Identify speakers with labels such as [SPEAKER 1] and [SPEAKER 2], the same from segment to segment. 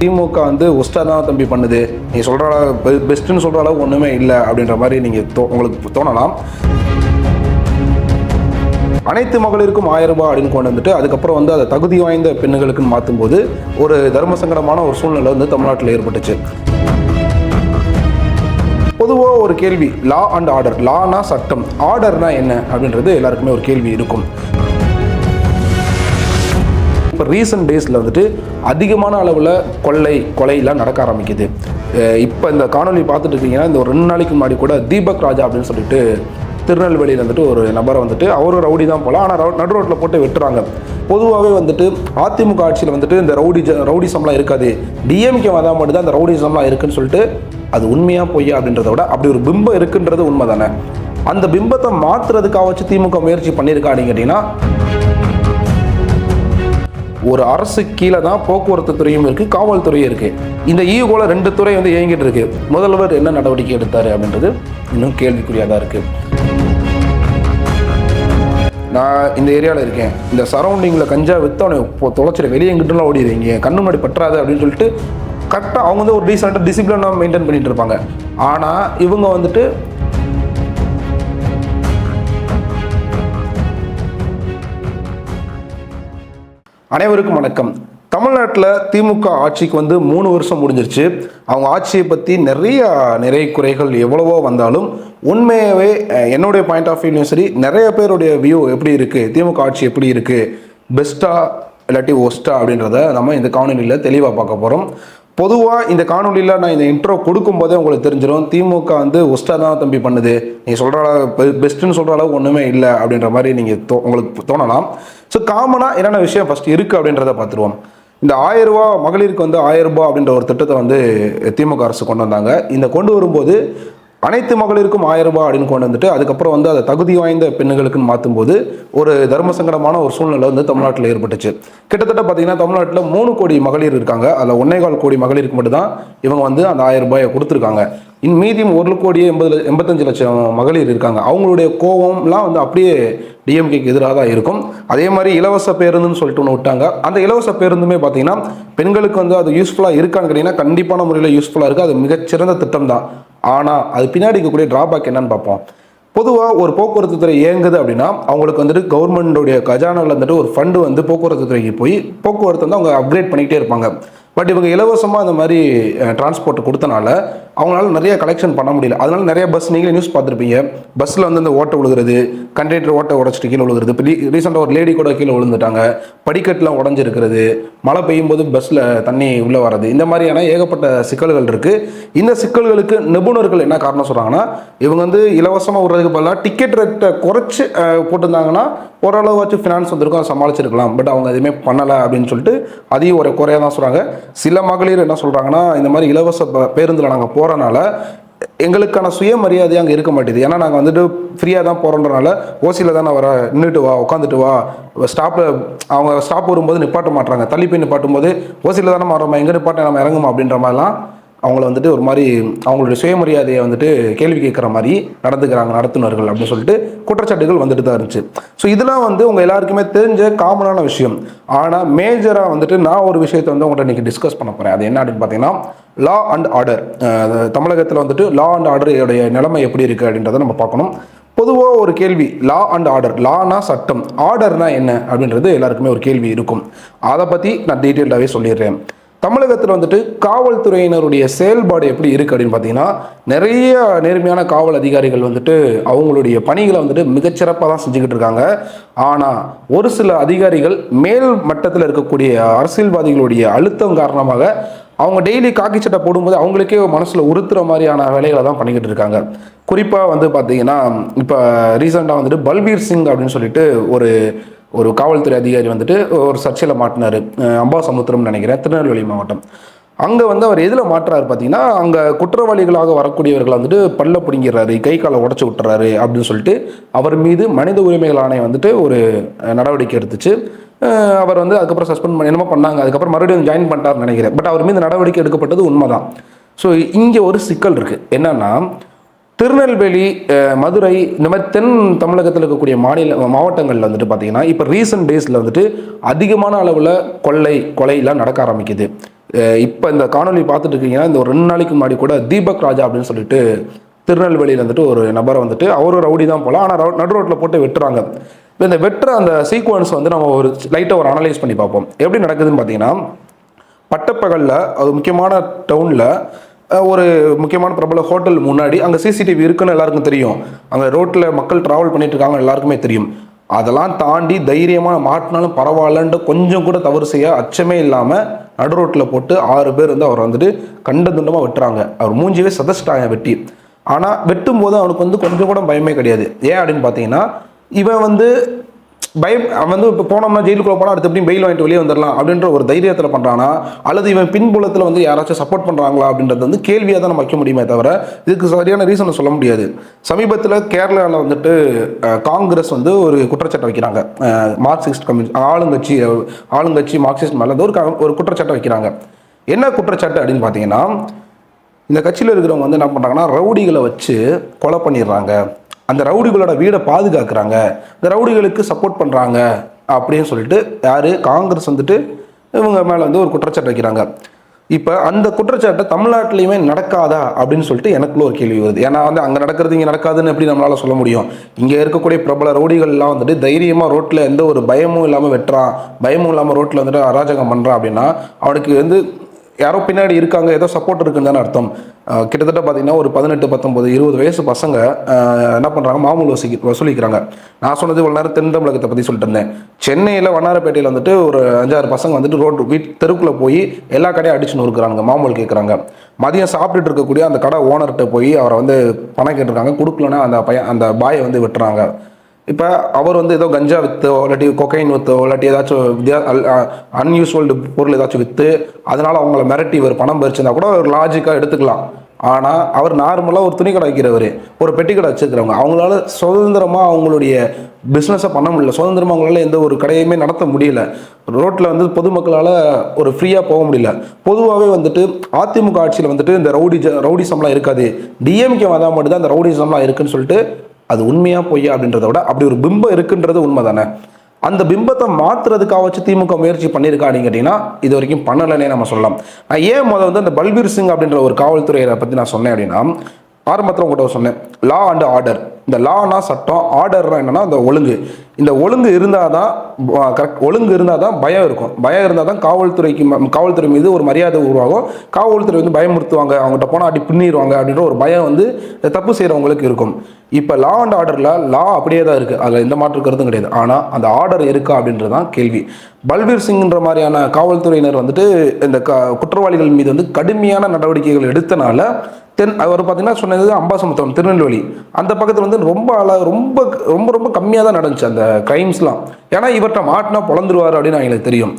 [SPEAKER 1] திமுக வந்து ஒஸ்டா தான் தம்பி பண்ணுது. நீ சொல்கிற அளவு பெஸ்ட்டுன்னு சொல்கிற அளவு ஒன்றுமே இல்லை அப்படின்ற மாதிரி நீங்கள் தோ உங்களுக்கு தோணலாம். அனைத்து மகளிருக்கும் ஆயிரம் ரூபாய் அப்படின்னு கொண்டு வந்துட்டு அதுக்கப்புறம் வந்து அதை தகுதி வாய்ந்த பெண்களுக்குன்னு மாற்றும்போது ஒரு தர்ம சங்கடமான ஒரு சூழ்நிலை வந்து தமிழ்நாட்டில் ஏற்பட்டுச்சு. பொதுவாக ஒரு கேள்வி லா அண்ட் ஆர்டர் லானா சட்டம் ஆர்டர்னா என்ன அப்படின்றது எல்லாருக்குமே ஒரு கேள்வி இருக்கும். இப்போ ரீசன்ட் டேஸில் வந்துட்டு அதிகமான அளவில் கொள்ளை கொலையெல்லாம் நடக்க ஆரம்பிக்குது. இப்போ இந்த காணொலி பார்த்துட்டு இருக்கீங்கன்னா இந்த ஒரு ரெண்டு நாளைக்கு முன்னாடி கூட தீபக் ராஜா அப்படின்னு சொல்லிட்டு திருநெல்வேலியில் வந்துட்டு ஒரு நபரை வந்துட்டு அவரும் ரவுடி தான் போகலாம் ஆனால் நடு ரோட்டில் போட்டு வெட்டுறாங்க. பொதுவாகவே வந்துட்டு அதிமுக ஆட்சியில் வந்துட்டு இந்த ரவுடி ஜ ரவுடிசம்லாம் இருக்காது. டிஎம்கே வந்தால் மட்டும்தான் இந்த ரவுடிசம்லாம் இருக்குன்னு சொல்லிட்டு அது உண்மையாக பொய்யா அப்படின்றத விட அப்படி ஒரு பிம்பம் இருக்குன்றது உண்மை தானே அந்த பிம்பத்தை மாற்றுறதுக்காக வச்சு திமுக முயற்சி பண்ணியிருக்கா அப்படின்னு கேட்டிங்கன்னா ஒரு அரசு கீழே தான் போக்குவரத்து துறையும் இருக்குது காவல்துறையும் இருக்குது இந்த ஈகோல ரெண்டு துறை வந்து இயங்கிட்டு இருக்கு. முதல்வர் என்ன நடவடிக்கை எடுத்தார் அப்படின்றது இன்னும் கேள்விக்குறியாக தான் இருக்குது நான் இந்த ஏரியாவில் இருக்கேன். இந்த சரௌண்டிங்கில் கஞ்சா விற்று அவனை இப்போ தொலைச்சிட வெளியே எங்கிட்டலாம் ஓடிடுவீங்க கண்ணு முன்னாடி பற்றாது அப்படின்னு சொல்லிட்டு கரெக்டாக அவங்க வந்து ஒரு டீசெண்டாக டிசிப்ளினாக மெயின்டைன் பண்ணிகிட்டு இருப்பாங்க. ஆனால் இவங்க வந்துட்டு அனைவருக்கும் வணக்கம். தமிழ்நாட்டில் திமுக ஆட்சிக்கு வந்து மூணு வருஷம் முடிஞ்சிருச்சு. அவங்க ஆட்சியை பற்றி நிறைய நிறை குறைகள் எவ்வளவோ வந்தாலும் உண்மையாகவே என்னுடைய பாயிண்ட் ஆஃப் வியூலையும் சரி நிறைய பேருடைய வியூ எப்படி இருக்குது திமுக ஆட்சி எப்படி இருக்குது பெஸ்ட்டா இல்லாட்டி ஒஸ்ட்டா அப்படின்றத நம்ம இந்த காணொலியில் தெளிவாக பார்க்க போகிறோம் பொதுவாக இந்த காணொலியில் நான் இந்த இன்ட்ரோ கொடுக்கும்போதே உங்களுக்கு தெரிஞ்சிடும் திமுக வந்து ஒஸ்ட்டாக தான் தம்பி பண்ணுது. நீ சொல்கிற அளவு பெஸ்ட்டுன்னு சொல்கிற அளவுக்கு ஒன்றுமே இல்லை அப்படின்ற மாதிரி நீங்கள் தோ உங்களுக்கு தோணலாம். ஸோ காமனாக என்னென்ன விஷயம் ஃபஸ்ட் இருக்குது அப்படின்றத பார்த்துருவோம். இந்த ஆயிரம் ரூபா மகளிருக்கு வந்து ஆயிரம் அப்படின்ற ஒரு திட்டத்தை வந்து திமுக அரசு கொண்டு வந்தாங்க. இந்த கொண்டு வரும்போது அனைத்து மகளிருக்கும் ஆயிரம் ரூபாய் அப்படின்னு கொண்டு வந்துட்டு அதுக்கப்புறம் வந்து அதை தகுதி வாய்ந்த பெண்களுக்குன்னு மாற்றும்போது ஒரு தர்ம சங்கடமான ஒரு சூழ்நிலை வந்து தமிழ்நாட்டில் ஏற்பட்டுச்சு. கிட்டத்தட்ட பார்த்தீங்கன்னா தமிழ்நாட்டில் மூணு கோடி மகளிர் இருக்காங்க. அதில் ஒன்னேகால் கோடி மகளிருக்கு மட்டும்தான் இவங்க வந்து அந்த ஆயிரம் ரூபாயை கொடுத்துருக்காங்க. இன் மீதியும் ஒரு கோடியே எண்பது எண்பத்தஞ்சு லட்சம் மகளிர் இருக்காங்க. அவங்களுடைய கோவம்லாம் வந்து அப்படியே டிஎம்கேக்கு எதிராக தான் இருக்கும். அதே மாதிரி இலவச பேருந்துன்னு சொல்லிட்டு ஒன்று விட்டாங்க. அந்த இலவச பேருந்துமே பார்த்தீங்கன்னா பெண்களுக்கு வந்து அது யூஸ்ஃபுல்லாக இருக்கான்னு கேட்டிங்கன்னா கண்டிப்பான முறையில் யூஸ்ஃபுல்லாக இருக்குது அது மிகச்சிறந்த திட்டம் தான். ஆனால் அது பின்னாடி இருக்கக்கூடிய ட்ராபேக் என்னன்னு பார்ப்போம். பொதுவாக ஒரு போக்குவரத்து துறை இயங்குது அப்படின்னா அவங்களுக்கு வந்துட்டு கவர்மெண்டோடைய கஜானாவில் வந்துட்டு ஒரு ஃபண்டு வந்து போக்குவரத்து துறைக்கு போய் போக்குவரத்து வந்து அவங்க அப்கிரேட் பண்ணிக்கிட்டே இருப்பாங்க. பட் இவங்க இலவசமாக அந்த மாதிரி டிரான்ஸ்போர்ட் கொடுத்தனால அவங்களால நிறைய கலெக்ஷன் பண்ண முடியல. அதனால நிறைய பஸ் நீங்களே நியூஸ் பார்த்துருப்பீங்க. பஸ்ஸில் வந்து இந்த ஓட்டை விழுகிறது கண்டெக்டர் ஓட்டை உடச்சிட்டு கீழே விழுகிறது இப்போ ரீசெண்டாக ஒரு லேடி கூட கீழே விழுந்துட்டாங்க படிக்கட்டுலாம் உடஞ்சிருக்கிறது. மழை பெய்யும் போது பஸ்ஸில் தண்ணி உள்ளே வர்றது. இந்த மாதிரியான ஏகப்பட்ட சிக்கல்கள் இருக்குது இந்த சிக்கல்களுக்கு நிபுணர்கள் என்ன காரணம் சொல்கிறாங்கன்னா இவங்க வந்து இலவசமாக விடுறதுக்கு பதிலாக டிக்கெட் ரேட்டை குறைச்சி போட்டிருந்தாங்கன்னா ஓரளவு ஓரளவாச்சும் ஃபினான்ஸ் வந்திருக்கும் அதை சமாளிச்சிருக்கலாம். பட் அவங்க எதுவுமே பண்ணலை அப்படின்னு சொல்லிட்டு அதையும் ஒரு குறையாக தான் சொல்கிறாங்க சில மகளிர் என்ன சொல்கிறாங்கன்னா இந்த மாதிரி இலவச ப- பேருந்தில் நாங்கள் போகிறனால எங்களுக்கான சுயமரியாதை அங்கே இருக்க மாட்டேது. ஏன்னா நாங்கள் வந்துட்டு ஃப்ரீயாக தான் போகிறோன்றனால ஓசியில் தானே வர நின்றுட்டு வா உட்காந்துட்டு வா. ஸ்டாப்பில் அவங்க ஸ்டாப் வரும்போது நிப்பாட்ட மாட்டுறாங்க தள்ளி போய் நிப்பாட்டும் போது ஓசியில் தானே வரோமா எங்கே நிப்பாட்ட நம்ம இறங்குமா? அப்படின்ற மாதிரிலாம் அவங்கள வந்துட்டு ஒரு மாதிரி அவங்களுடைய சுயமரியாதையை வந்துட்டு கேள்வி கேட்குற மாதிரி நடந்துக்கிறாங்க நடத்துனர்கள் அப்படின்னு சொல்லிட்டு குற்றச்சாட்டுகள் வந்துட்டு தான் இருந்துச்சு. ஸோ இதெல்லாம் வந்து உங்கள் எல்லாருக்குமே தெரிஞ்ச காமனான விஷயம். ஆனால் மேஜராக வந்துட்டு நான் ஒரு விஷயத்தை வந்து உங்கள்கிட்ட இன்றைக்கி டிஸ்கஸ் பண்ண போகிறேன் அது என்ன அப்படின்னு பார்த்தீங்கன்னா லா அண்ட் ஆர்டர் தமிழகத்தில் வந்துட்டு லா அண்ட் ஆர்டருடைய நிலைமை எப்படி இருக்குது அப்படின்றத நம்ம பார்க்கணும். பொதுவாக ஒரு கேள்வி லா அண்ட் ஆர்டர் லானா சட்டம். ஆர்டர்னா என்ன அப்படின்றது எல்லாருக்குமே ஒரு கேள்வி இருக்கும். அதை பற்றி நான் டீட்டெயில்டாகவே சொல்லிடுறேன். தமிழகத்தில் வந்துட்டு காவல்துறையினருடைய செயல்பாடு எப்படி இருக்குது அப்படின்னு பார்த்தீங்கன்னா நிறைய நேர்மையான காவல் அதிகாரிகள் வந்துட்டு அவங்களுடைய பணிகளை வந்துட்டு மிகச்சிறப்பாக தான் செஞ்சுக்கிட்டு இருக்காங்க. ஆனால் ஒரு சில அதிகாரிகள் மேல் மட்டத்தில் இருக்கக்கூடிய அரசியல்வாதிகளுடைய அழுத்தம் காரணமாக அவங்க டெய்லி காக்கி சட்டை போடும்போது அவங்களுக்கே மனசில் உறுத்துற மாதிரியான வேலைகளை தான் பண்ணிக்கிட்டு இருக்காங்க. குறிப்பாக வந்து பார்த்தீங்கன்னா இப்போ ரீசெண்டாக வந்துட்டு பல்பீர் சிங் அப்படின்னு சொல்லிட்டு ஒரு ஒரு காவல்துறை அதிகாரி வந்துட்டு ஒரு சர்ச்சையில் மாட்டினார். அம்பாசமுத்திரம்னு நினைக்கிறேன் திருநெல்வேலி மாவட்டம். அங்கே வந்து அவர் எதில் மாற்றுறாரு பார்த்தீங்கன்னா அங்கே குற்றவாளிகளாக வரக்கூடியவர்கள் வந்துட்டு பல்ல பிடிங்கிறாரு கை காலை உடச்சி விட்டுறாரு அப்படின்னு சொல்லிட்டு அவர் மீது மனித உரிமைகள் ஆணையம் வந்துட்டு ஒரு நடவடிக்கை எடுத்துச்சு. அவர் வந்து அதுக்கப்புறம் சஸ்பெண்ட் பண்ணி என்னமோ பண்ணாங்க அதுக்கப்புறம் மறுபடியும் ஜாயின் பண்ணிட்டாருன்னு நினைக்கிறேன். பட் அவர் மீது நடவடிக்கை எடுக்கப்பட்டது உண்மைதான். ஸோ இங்கே ஒரு சிக்கல் இருக்குது என்னென்னா திருநெல்வேலி மதுரை இந்த மாதிரி தென் தமிழகத்தில் இருக்கக்கூடிய மாநில மாவட்டங்களில் வந்துட்டு பார்த்தீங்கன்னா இப்போ ரீசெண்ட் டேஸில் வந்துட்டு அதிகமான அளவில் கொள்ளை கொலையெல்லாம் நடக்க ஆரம்பிக்குது. இப்போ இந்த காணொலி பார்த்துட்டு இருக்கீங்கன்னா இந்த ஒரு ரெண்டு நாளைக்கு முன்னாடி கூட தீபக் ராஜா அப்படின்னு சொல்லிட்டு திருநெல்வேலியில் வந்துட்டு ஒரு நபரை வந்துட்டு அவரும் ரவுடி தான் போகலாம் ஆனால் நடு ரோட்டில் போட்டு வெட்டுறாங்க. இந்த வெட்டுற அந்த சீக்வன்ஸ் வந்து நம்ம ஒரு லைட்டாக ஒரு அனலைஸ் பண்ணி பார்ப்போம். எப்படி நடக்குதுன்னு பார்த்தீங்கன்னா பட்டப்பகலில் அது முக்கியமான டவுனில் ஒரு முக்கியமான பிரபல ஹோட்டல் முன்னாடி அங்கே சிசிடிவி இருக்குன்னு எல்லாருக்கும் தெரியும். அங்கே ரோட்டில் மக்கள் ட்ராவல் பண்ணிட்டு இருக்காங்க எல்லாருக்குமே தெரியும். அதெல்லாம் தாண்டி தைரியமாக மாட்டினாலும் பரவாயில்லன்ட்டு கொஞ்சம் கூட தவறு செய்ய அச்சமே இல்லாமல் நடு ரோட்டில் போட்டு ஆறு பேர் வந்து அவர் வந்துட்டு கண்ட துண்டமாக வெட்டுறாங்க. அவர் மூஞ்சிவே சதச்சிட்டாங்க வெட்டி. ஆனால் வெட்டும் போது அவனுக்கு வந்து கொஞ்சம் கூட பயமே கிடையாது. ஏன் அப்படின்னு பார்த்தீங்கன்னா இவன் வந்து பயம் அவன் வந்து இப்போ போனோம்னா ஜெயிலுக்குள்ள போனால் அடுத்து எப்படி பெயில் வாங்கிட்டு வெளியே வந்துடலாம் அப்படின்ற ஒரு தைரியத்தில் பண்ணுறானா அல்லது இவன் பின்புலத்தில் வந்து யாராச்சும் சப்போர்ட் பண்ணுறாங்களா அப்படின்றது வந்து கேள்வியாக தான் நம்ம வைக்க முடியுமே தவிர இதுக்கு சரியான ரீசனை சொல்ல முடியாது. சமீபத்தில் கேரளாவில் வந்துட்டு காங்கிரஸ் வந்து ஒரு குற்றச்சாட்டை வைக்கிறாங்க. மார்க்சிஸ்ட் கம்யூனிஸ்ட் ஆளுங்கட்சி ஆளுங்கட்சி மார்க்சிஸ்ட் மேலே ஒரு க- ஒரு குற்றச்சாட்டை வைக்கிறாங்க. என்ன குற்றச்சாட்டு அப்படின்னு பார்த்தீங்கன்னா இந்த கட்சியில் இருக்கிறவங்க வந்து என்ன பண்ணுறாங்கன்னா ரவுடிகளை வச்சு கொலை பண்ணிடுறாங்க. அந்த ரவுடிகளோட வீடை பாதுகாக்கிறாங்க. இந்த ரவுடிகளுக்கு சப்போர்ட் பண்ணுறாங்க அப்படின்னு சொல்லிட்டு யார்? காங்கிரஸ் வந்துட்டு இவங்க மேலே வந்து ஒரு குற்றச்சாட்டு வைக்கிறாங்க. இப்போ அந்த குற்றச்சாட்டை தமிழ்நாட்டிலையுமே நடக்காதா அப்படின்னு சொல்லிட்டு எனக்குள்ள ஒரு கேள்வி வருது. ஏன்னா வந்து அங்கே நடக்கிறது இங்கே நடக்காதுன்னு எப்படி நம்மளால் சொல்ல முடியும்? இங்கே இருக்கக்கூடிய பிரபல ரவுடிகள்லாம் வந்துட்டு தைரியமாக ரோட்டில் எந்த ஒரு பயமும் இல்லாமல் வெட்டுறான். பயமும் இல்லாமல் ரோட்டில் வந்துட்டு அராஜகம் பண்ணுறான் அப்படின்னா அவனுக்கு வந்து யாரோ பின்னாடி இருக்காங்க ஏதோ சப்போர்ட் இருக்குன்னு தானே அர்த்தம். கிட்டத்தட்ட பார்த்தீங்கன்னா ஒரு பதினெட்டு பத்தொம்பது இருபது வயசு பசங்க என்ன பண்ணுறாங்க மாமூல் வசூலி வசூலிக்கிறாங்க. நான் சொன்னது இவ்வளோ நேரம் தென் தமிழகத்தை பற்றி சொல்லிட்டு இருந்தேன். சென்னையில் வண்ணாரப்பேட்டையில் வந்துட்டு ஒரு அஞ்சாறு பசங்க வந்துட்டு ரோடு வீட் தெருக்குள்ளே போய் எல்லா கடையும் அடிச்சு நொறுக்குறாங்க மாமூல் கேட்குறாங்க மதியம் சாப்பிட்டுட்டு இருக்கக்கூடிய அந்த கடை ஓனர்கிட்ட போய் அவரை வந்து பணம் கேட்டிருக்காங்க கொடுக்கலன்னா அந்த பையன் அந்த பாயை வந்து விட்டுறாங்க. இப்போ அவர் வந்து ஏதோ கஞ்சா விற்றோ இல்லாட்டி கொக்கைன் விற்றோ இல்லாட்டி ஏதாச்சும் வித்தியா அன்யூஸ்வல்டு பொருள் ஏதாச்சும் விற்று அதனால் அவங்கள மிரட்டி இவர் பணம் பறிச்சிருந்தா கூட ஒரு லாஜிக்காக எடுத்துக்கலாம். ஆனால் அவர் நார்மலாக ஒரு துணி கடை வைக்கிறவர் ஒரு பெட்டி கடை வச்சுருக்கிறவங்க அவங்களால சுதந்திரமாக அவங்களுடைய பிஸ்னஸை பண்ண முடியல. சுதந்திரமாக அவங்களால எந்த ஒரு கடையுமே நடத்த முடியல. ரோட்டில் வந்து பொதுமக்களால் ஒரு ஃப்ரீயாக போக முடியல. பொதுவாகவே வந்துட்டு அதிமுக ஆட்சியில் வந்துட்டு இந்த ரவுடி ரவுடிசம்லாம் இருக்காது. டிஎம்கே வந்தால் மட்டும்தான் அந்த ரவுடிசம்லாம் இருக்குன்னு சொல்லிட்டு அது உண்மையா பொய்யா அப்படின்றத விட அப்படி ஒரு பிம்பம் இருக்குன்றது உண்மை தானே அந்த பிம்பத்தை மாத்துறதுக்காக வச்சு திமுக முயற்சி பண்ணியிருக்காடின்னு கேட்டிங்கன்னா இது வரைக்கும் பண்ணலைன்னே நம்ம சொல்லலாம். நான் ஏன் முதல் வந்து அந்த பல்பீர் சிங் அப்படின்ற ஒரு காவல்துறையை பற்றி நான் சொன்னேன் அப்படின்னா ஆரம்பத்தில் உங்கள்கிட்ட சொன்னேன் லா அண்ட் ஆர்டர். இந்த லானா சட்டம் ஆர்டர்னா என்னென்னா அந்த ஒழுங்கு. இந்த ஒழுங்கு இருந்தால் தான் கரெக்ட் ஒழுங்கு இருந்தால் தான் பயம் இருக்கும். பயம் இருந்தால் தான் காவல்துறைக்கு ம- காவல்துறை மீது ஒரு மரியாதை உருவாகும். காவல்துறை வந்து பயமுறுத்துவாங்க. அவங்ககிட்ட போனால் அடி பின்னிடுவாங்க அப்படின்ற ஒரு பயம் வந்து தப்பு செய்கிறவங்களுக்கு இருக்கும். இப்போ லா அண்ட் ஆர்டரில் லா அப்படியே தான் இருக்குது அதில் எந்த மாற்று கருத்தும் கிடையாது. ஆனால் அந்த ஆர்டர் இருக்கா அப்படின்றது தான் கேள்வி. பல்வீர் சிங்ன்ற மாதிரியான காவல்துறையினர் வந்துட்டு இந்த க குற்றவாளிகள் மீது வந்து கடுமையான நடவடிக்கைகள் எடுத்தனால தென் அவர் பார்த்தீங்கன்னா சொன்னது அம்பாசமுத்திரம் திருநெல்வேலி. அந்த பக்கத்தில் வந்து ரொம்ப அழ ரொம்ப ரொம்ப ரொம்ப கம்மியாக தான் நடந்துச்சு அந்த கிரைம்ஸ்லாம் ஏன்னா இவர்கிட்ட மாட்டினா பொழந்துருவார் அப்படின்னு எங்களுக்கு தெரியும்.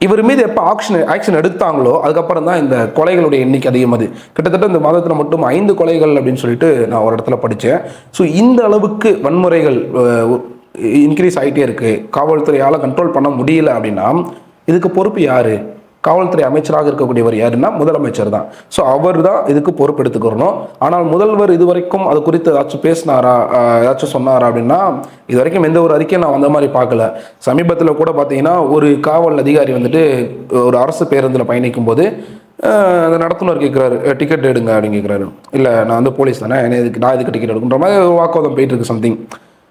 [SPEAKER 1] இவர் மீது எப்போ ஆக்ஷன் ஆக்ஷன் எடுத்தாங்களோ அதுக்கப்புறம் தான் இந்த கொலைகளுடைய எண்ணிக்கை அதிகமாது கிட்டத்தட்ட இந்த மாதத்தில் மட்டும் ஐந்து கொலைகள் அப்படின்னு சொல்லிட்டு நான் ஒரு இடத்துல படித்தேன் ஸோ இந்த அளவுக்கு வன்முறைகள் இன்க்ரீஸ் ஆகிட்டே இருக்குது காவல்துறையால் கண்ட்ரோல் பண்ண முடியல அப்படின்னா இதுக்கு பொறுப்பு யாரு? காவல்துறை அமைச்சராக இருக்கக்கூடியவர் யாருன்னா முதலமைச்சர் தான். ஸோ அவர் தான் இதுக்கு பொறுப்பெடுத்துக்கிறணும் ஆனால் முதல்வர் இது வரைக்கும் அது குறித்து ஏதாச்சும் பேசினாரா ஏதாச்சும் சொன்னாரா அப்படின்னா இது வரைக்கும் எந்த ஒரு அறிக்கையும் நான் அந்த மாதிரி பார்க்கல. சமீபத்தில் கூட பார்த்தீங்கன்னா ஒரு காவல் அதிகாரி வந்துட்டு ஒரு அரசு பேருந்தில் பயணிக்கும் போது ஆஹ் அந்த நடத்துனர் கேட்குறாரு டிக்கெட் எடுங்க அப்படின்னு கேட்குறாரு இல்லை நான் வந்து போலீஸ் தானே என்ன இதுக்கு நான் இதுக்கு டிக்கெட் எடுக்குன்ற மாதிரி ஒரு வாக்குவாதம் போயிட்டு இருக்கு சம்திங்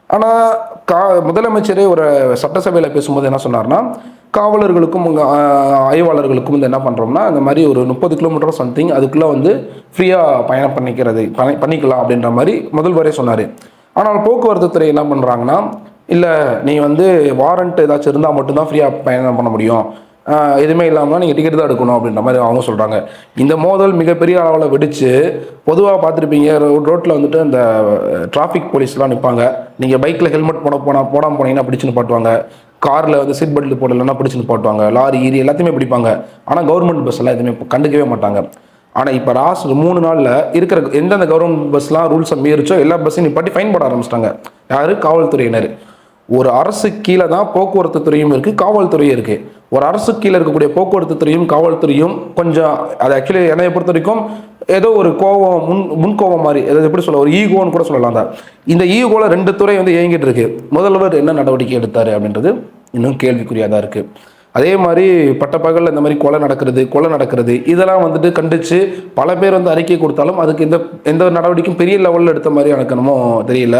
[SPEAKER 1] ஆனால் கா முதலமைச்சரே ஒரு சட்டசபையில் பேசும்போது என்ன சொன்னார்னா காவலர்களுக்கும் ஆய்வாளர்களுக்கும் வந்து என்ன பண்ணுறோம்னா இந்த மாதிரி ஒரு முப்பது கிலோமீட்டர் சம்திங் அதுக்குள்ளே வந்து ஃப்ரீயாக பயணம் பண்ணிக்கிறது பணி- பண்ணிக்கலாம் அப்படின்ற மாதிரி முதல்வரே சொன்னார். ஆனால் போக்குவரத்து துறை என்ன பண்ணுறாங்கன்னா இல்லை நீ வந்து வாரண்ட் ஏதாச்சும் இருந்தால் மட்டும்தான் ஃப்ரீயாக பயணம் பண்ண முடியும். எதுவுமே இல்லாமல் நீங்கள் டிக்கெட் தான் எடுக்கணும் அப்படின்ற மாதிரி அவங்க சொல்கிறாங்க இந்த மோதல் மிகப்பெரிய அளவில் வெடிச்சு பொதுவாக பார்த்துருப்பீங்க ரோட்டில் வந்துட்டு அந்த டிராஃபிக் போலீஸ்லாம் நிற்பாங்க நீங்கள் பைக்கில் ஹெல்மெட் போட போனால் போடாமல் போனீங்கன்னா பிடிச்சுன்னு பாட்டுவாங்க. காரில் வந்து சீட் பெல்ட் போடலைன்னா பிடிச்சுன்னு பாட்டுவாங்க. லாரி ஈரி எல்லாத்தையுமே பிடிப்பாங்க. ஆனால் கவர்மெண்ட் பஸ் எல்லாம் எதுவுமே கண்டுக்கவே மாட்டாங்க. ஆனால் இப்போ லாஸ்ட் மூணு நாளில் இருக்கிற எந்தெந்த கவர்மெண்ட் பஸ்லாம் ரூல்ஸை மீறிச்சோ எல்லா பஸ்ஸையும் நிப்பாட்டி ஃபைன் போட ஆரம்பிச்சிட்டாங்க. யார்? காவல்துறையினர். ஒரு அரசு கீழே தான் போக்குவரத்து துறையும் இருக்குது காவல்துறையும் இருக்குது ஒரு அரசு கீழே இருக்கக்கூடிய போக்குவரத்து துறையும் காவல்துறையும் கொஞ்சம் அது ஆக்சுவலி என்னைய பொறுத்த வரைக்கும் ஏதோ ஒரு கோவம் முன் முன்கோவம் மாதிரி ஏதாவது எப்படி சொல்ல ஒரு ஈகோன்னு கூட சொல்லலாம் தான் இந்த ஈகோவில் ரெண்டு துறை வந்து இயங்கிட்டு இருக்கு. முதல்வர் என்ன நடவடிக்கை எடுத்தார் அப்படின்றது இன்னும் கேள்விக்குறியாக தான் இருக்குது அதே மாதிரி பட்டப்பகலில் இந்த மாதிரி கொலை நடக்கிறது கொலை நடக்கிறது இதெல்லாம் வந்துட்டு கண்டித்து பல பேர் வந்து அறிக்கை கொடுத்தாலும் அதுக்கு எந்த எந்த நடவடிக்கையும் பெரிய லெவலில் எடுத்த மாதிரி எனக்கு என்னமோ தெரியல.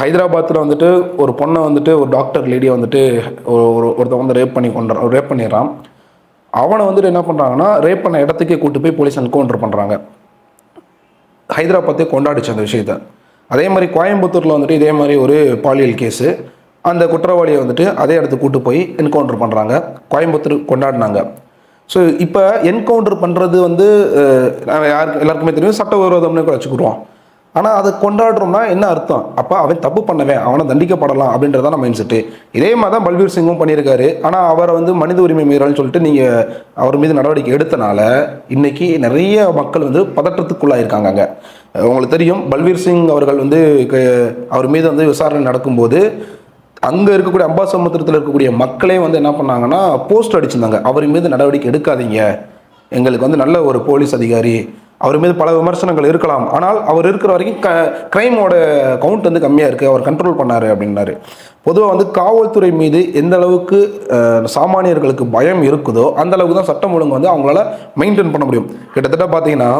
[SPEAKER 1] ஹைதராபாத்தில் வந்துட்டு ஒரு பொண்ணை வந்துட்டு ஒரு டாக்டர் லேடியை வந்துட்டு ஒரு ஒரு ஒருத்தன் வந்து ரேப் பண்ணி கொண்டு ரேப் பண்ணிடுறான். அவனை வந்துட்டு என்ன பண்ணுறாங்கன்னா ரேப் பண்ண இடத்துக்கே கூட்டு போய் போலீஸ் என்கவுண்டர் பண்ணுறாங்க ஹைதராபாத்தே கொண்டாடிச்சு அந்த விஷயத்த. அதே மாதிரி கோயம்புத்தூரில் வந்துட்டு இதே மாதிரி ஒரு பாலியல் கேஸு அந்த குற்றவாளியை வந்துட்டு அதே இடத்துக்கு கூட்டு போய் என்கவுண்டர் பண்ணுறாங்க கோயம்புத்தூர் கொண்டாடினாங்க. ஸோ இப்போ என்கவுண்டர் பண்ணுறது வந்து யாருக்கு எல்லாருக்குமே தெரியும். சட்டவிரோதம்னு கூட வச்சுக்கிடுவோம். ஆனால் அதை கொண்டாடுறோம்னா என்ன அர்த்தம்? அப்போ அவன் தப்பு பண்ணவன் அவனை தண்டிக்கப்படலாம் அப்படின்றதான் மைண்ட் செட்டு இதே மாதிரி தான் பல்பீர் சிங்கும் பண்ணியிருக்காரு. ஆனால் அவரை வந்து மனித உரிமை மீறல்னு சொல்லிட்டு நீங்கள் அவர் மீது நடவடிக்கை எடுத்தனால இன்னைக்கு நிறைய மக்கள் வந்து பதற்றத்துக்குள்ளாயிருக்காங்க அங்கே. உங்களுக்கு தெரியும் பல்வீர் சிங் அவர்கள் வந்து க- அவர் மீது வந்து விசாரணை நடக்கும்போது அங்கே இருக்கக்கூடிய அம்பாசமுத்திரத்தில் இருக்கக்கூடிய மக்களே வந்து என்ன பண்ணாங்கன்னா போஸ்ட் அடிச்சிருந்தாங்க. அவர் மீது நடவடிக்கை எடுக்காதீங்க. எங்களுக்கு வந்து நல்ல ஒரு போலீஸ் அதிகாரி அவர் மீது பல விமர்சனங்கள் இருக்கலாம். ஆனால் அவர் இருக்கிற வரைக்கும் க க்ரைமோட கவுண்ட் வந்து கம்மியாக இருக்குது அவர் கண்ட்ரோல் பண்ணாரு அப்படின்னாரு. பொதுவாக வந்து காவல்துறை மீது எந்த அளவுக்கு சாமானியர்களுக்கு பயம் இருக்குதோ அந்த அளவுக்கு தான் சட்டம் ஒழுங்கு வந்து அவங்களால மெயின்டைன் பண்ண முடியும். கிட்டத்தட்ட பார்த்தீங்கன்னா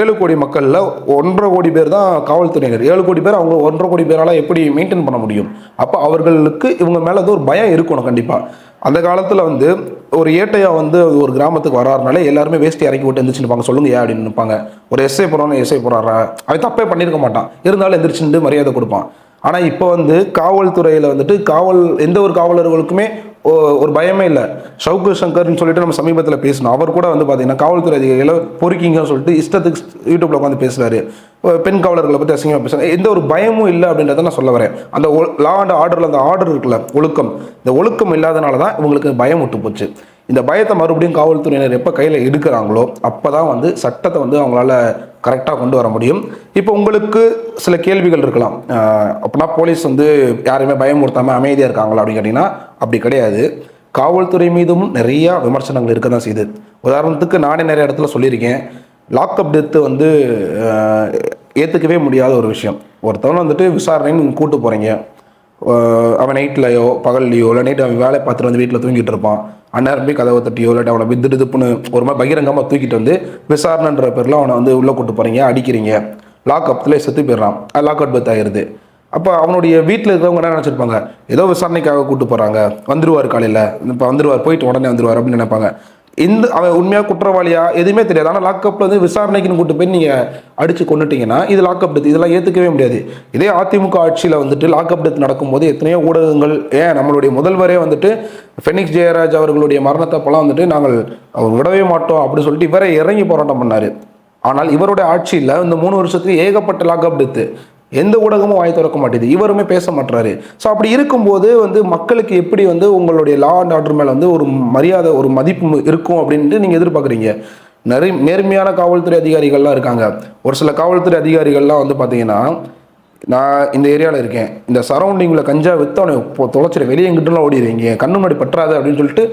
[SPEAKER 1] ஏழு கோடி மக்களில் ஒன்றரை கோடி பேர் தான் காவல்துறையினர். ஏழு கோடி பேர் அவங்க ஒன்றரை கோடி பேரால் எப்படி மெயின்டைன் பண்ண முடியும்? அப்போ அவர்களுக்கு இவங்க மேலே வந்து ஒரு பயம் இருக்கணும் கண்டிப்பாக அந்த காலத்தில் வந்து ஒரு ஏட்டையா வந்து ஒரு கிராமத்துக்கு வராருனாலே எல்லாருமே வேஷ்டி இறக்கி விட்டு எந்திரிச்சு நிற்பாங்க சொல்லுங்க ஏன் அப்படின்னு நிற்பாங்க ஒரு எஸ்ஐ போகிறோன்னு எஸ்ஐ போகிறாரா அவன் தப்பே பண்ணியிருக்க மாட்டான். இருந்தாலும் எந்திரிச்சுட்டு மரியாதை கொடுப்பான். ஆனால் இப்போ வந்து காவல்துறையில் வந்துட்டு காவல் எந்த ஒரு காவலர்களுக்குமே ஒரு பயமே இல்லை. ஷவுக்கு சங்கர்னு சொல்லிட்டு நம்ம சமீபத்தில் பேசணும் அவர் கூட வந்து பார்த்தீங்கன்னா காவல்துறை அதிகாரிகளை பொறுக்கிங்கன்னு சொல்லிட்டு இஷ்டத்துக்கு யூடியூப்ல உட்காந்து பேசுறாரு. பெண் காவலர்களை பற்றி அசிங்கமாக பேசுகிறார் எந்த ஒரு பயமும் இல்லை அப்படின்றத நான் சொல்ல வரேன். அந்த லா அண்ட் ஆர்டரில் அந்த ஆர்டர் இருக்குல்ல ஒழுக்கம். இந்த ஒழுக்கம் இல்லாதனால தான் இவங்களுக்கு பயம் விட்டு போச்சு. இந்த பயத்தை மறுபடியும் காவல்துறையினர் எப்போ கையில் எடுக்கிறாங்களோ அப்போ தான் வந்து சட்டத்தை வந்து அவங்களால கரெக்டாக கொண்டு வர முடியும். இப்போ உங்களுக்கு சில கேள்விகள் இருக்கலாம். அப்படின்னா போலீஸ் வந்து யாரையுமே பயமுறுத்தாமல் அமைதியாக இருக்காங்களா அப்படின்னு கேட்டிங்கன்னா அப்படி கிடையாது. காவல்துறை மீதும் நிறையா விமர்சனங்கள் இருக்க தான் செய்யுது உதாரணத்துக்கு நானே நிறைய இடத்துல சொல்லியிருக்கேன். லாக்அப் டெத்து வந்து ஏற்றுக்கவே முடியாத ஒரு விஷயம். ஒருத்தவங்க வந்துட்டு விசாரணைன்னு நீங்கள் கூட்டு போகிறீங்க அவன் நைட்லையோ பகல்லையோ இல்லை நைட் அவன் வேலை பார்த்துட்டு வந்து வீட்டில் தூங்கிட்டு இருப்பான். அந்நேரம் போய் கதவை தட்டியோ இல்லாட்டி அவனை வித்து திப்புன்னு ஒரு மாதிரி பகிரங்கமாக தூக்கிட்டு வந்து விசாரணைன்ற பேரில் அவனை வந்து உள்ளே கூட்டு போகிறீங்க அடிக்கிறீங்க. லாக்அப்ல செத்து போயிடுறான். லாக் அவுட் பர்த் ஆயிடுது. அப்போ அவனுடைய வீட்டில் இருக்கிறவங்க என்ன நினச்சிருப்பாங்க? ஏதோ விசாரணைக்காக கூப்பிட்டு போகிறாங்க வந்துடுவார் காலையில். இப்போ வந்துடுவார் போயிட்டு உடனே வந்துடுவார் அப்படின்னு நினைப்பாங்க. இந்த அவன் உண்மையாக குற்றவாளியா? எதுவுமே தெரியாது. ஆனால் லாக்அப்பில் வந்து விசாரணைக்குன்னு கூட்டு போய் நீங்கள் அடித்து கொண்டுட்டீங்கன்னா இது லாக்அப் டெத் இதெல்லாம் ஏற்றுக்கவே முடியாது. இதே அதிமுக ஆட்சியில் வந்துட்டு லாக்அப் டெத் நடக்கும்போது எத்தனையோ ஊடகங்கள் ஏன் நம்மளுடைய முதல்வரே வந்துட்டு ஃபெனிக்ஸ் ஜெயராஜ் அவர்களுடைய மரணத்தப்பெல்லாம் வந்துட்டு நாங்கள் அவர் விடவே மாட்டோம் அப்படின்னு சொல்லிட்டு இவரே இறங்கி போராட்டம் பண்ணார். ஆனால் இவருடைய ஆட்சியில் இந்த மூணு வருஷத்துக்கு ஏகப்பட்ட லாக்அப் டெத்து எந்த ஊடகமும் வாய் திறக்க மாட்டேது இவருமே பேச மாட்டுறாரு ஸோ அப்படி இருக்கும்போது வந்து மக்களுக்கு எப்படி வந்து உங்களுடைய லா அண்ட் ஆர்டர் மேலே வந்து ஒரு மரியாதை ஒரு மதிப்பு இருக்கும் அப்படின்ட்டு நீங்கள் எதிர்பார்க்குறீங்க? நிறைய நேர்மையான காவல்துறை அதிகாரிகள்லாம் இருக்காங்க. ஒரு சில காவல்துறை அதிகாரிகள்லாம் வந்து பார்த்தீங்கன்னா நான் இந்த ஏரியாவில் இருக்கேன். இந்த சரௌண்டிங்கில் கஞ்சா விற்று அவனை இப்போ தொலைச்சிட வெளியே எங்கிட்டலாம் ஓடிடுவீங்க கண்ணு முன்னாடி பற்றாது அப்படின்னு சொல்லிட்டு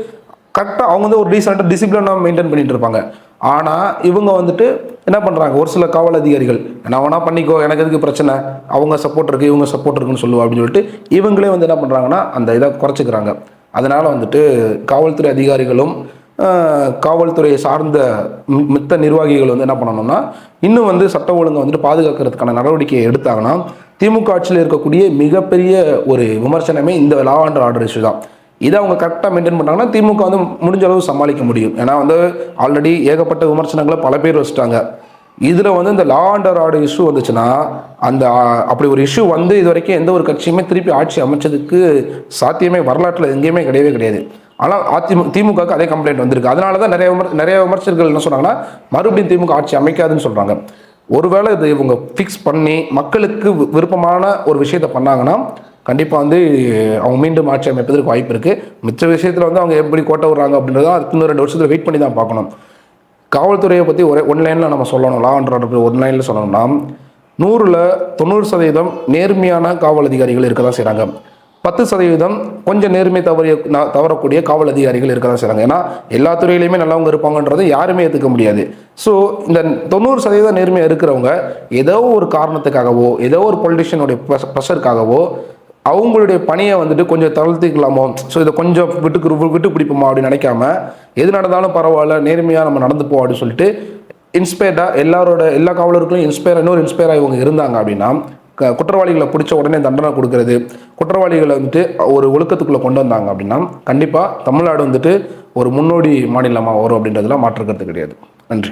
[SPEAKER 1] கரெக்டாக அவங்க வந்து ஒரு டீசெண்டாக டிசிப்ளினாக மெயின்டைன் பண்ணிட்டு இருப்பாங்க. ஆனால் இவங்க வந்துட்டு என்ன பண்ணுறாங்க ஒரு சில காவல் அதிகாரிகள் நான் வேணா பண்ணிக்கோ எனக்கு எதுக்கு பிரச்சனை? அவங்க சப்போர்ட் இருக்குது இவங்க சப்போர்ட் இருக்குன்னு சொல்லுவா அப்படின்னு சொல்லிட்டு இவங்களே வந்து என்ன பண்ணுறாங்கன்னா அந்த இதை குறைச்சிக்கிறாங்க. அதனால் வந்துட்டு காவல்துறை அதிகாரிகளும் காவல்துறையை சார்ந்த மி- மித்த நிர்வாகிகள் வந்து என்ன பண்ணணும்னா இன்னும் வந்து சட்ட ஒழுங்கை வந்துட்டு பாதுகாக்கிறதுக்கான நடவடிக்கையை எடுத்தாங்கன்னா திமுக ஆட்சியில் இருக்கக்கூடிய மிகப்பெரிய ஒரு விமர்சனமே இந்த லா அண்ட் ஆர்டர் இஷ்யூ தான். இதை அவங்க கரெக்டாக மெயின்டைன் பண்ணாங்கன்னா திமுக வந்து முடிஞ்ச அளவு சமாளிக்க முடியும். ஏன்னா வந்து ஆல்ரெடி ஏகப்பட்ட விமர்சனங்களை பல பேர் வச்சுட்டாங்க. இதில் வந்து இந்த லா அண்ட் ஆர்டர் இஷ்யூ வந்துச்சுன்னா அந்த அப்படி ஒரு இஷ்யூ வந்து இது வரைக்கும் எந்த ஒரு கட்சியுமே திருப்பி ஆட்சி அமைச்சதுக்கு சாத்தியமே வரலாற்றில் எங்கேயுமே கிடையவே கிடையாது. ஆனால் அதிமுக திமுகவுக்கு அதே கம்ப்ளைண்ட் வந்திருக்கு. அதனால தான் நிறைய விமர் நிறைய விமர்சகர்கள் என்ன சொன்னாங்கன்னா மறுபடியும் திமுக ஆட்சி அமைக்காதுன்னு சொல்கிறாங்க ஒருவேளை இது இவங்க ஃபிக்ஸ் பண்ணி மக்களுக்கு வி- விருப்பமான ஒரு விஷயத்தை பண்ணாங்கன்னா கண்டிப்பாக வந்து அவங்க மீண்டும் ஆட்சி அமைப்பதற்கு வாய்ப்பு இருக்குது மிச்ச விஷயத்தில் வந்து அவங்க எப்படி கோட்டை விடுறாங்க அப்படின்றத அதுக்கு இன்னும் ரெண்டு வருஷத்தில் வெயிட் பண்ணி தான் பார்க்கணும். காவல்துறையை பற்றி ஒரே ஒன் லைனில் நம்ம சொல்லணும். லா அண்ட் ஆர்டர் ஒன் லைனில் சொல்லணும்னா நூறில் தொண்ணூறு சதவீதம் நேர்மையான காவல் அதிகாரிகள் இருக்க தான் செய்கிறாங்க பத்து சதவீதம் கொஞ்சம் நேர்மை தவறிய தவறக்கூடிய காவல் அதிகாரிகள் இருக்க தான் செய்கிறாங்க ஏன்னா எல்லா துறையிலையுமே நல்லவங்க இருப்பாங்கன்றது யாருமே ஏற்றுக்க முடியாது. ஸோ இந்த தொண்ணூறு சதவீதம் நேர்மையாக இருக்கிறவங்க ஏதோ ஒரு காரணத்துக்காகவோ ஏதோ ஒரு பொலிட்டிஷியனுடைய ப்ரெஷருக்காகவோ அவங்களுடைய பணியை வந்துட்டு கொஞ்சம் தளர்த்திக்கலாமோ? ஸோ இதை கொஞ்சம் விட்டுக்கு விட்டு பிடிப்போமா அப்படின்னு நினைக்காம எது நடந்தாலும் பரவாயில்ல நேர்மையாக நம்ம நடந்துப்போம் அப்படின்னு சொல்லிட்டு இன்ஸ்பயர்டாக எல்லாரோட எல்லா காவலர்களும் இன்ஸ்பயர் இன்னொரு இன்ஸ்பயராக இவங்க இருந்தாங்க அப்படின்னா க- குற்றவாளிகளை பிடிச்ச உடனே தண்டனை கொடுக்கறது குற்றவாளிகளை வந்துட்டு ஒரு ஒழுக்கத்துக்குள்ளே கொண்டு வந்தாங்க அப்படின்னா கண்டிப்பாக தமிழ்நாடு வந்துட்டு ஒரு முன்னோடி மாநிலமாக வரும் அப்படின்றதுலாம் மாற்றுக்கிறது கிடையாது. நன்றி.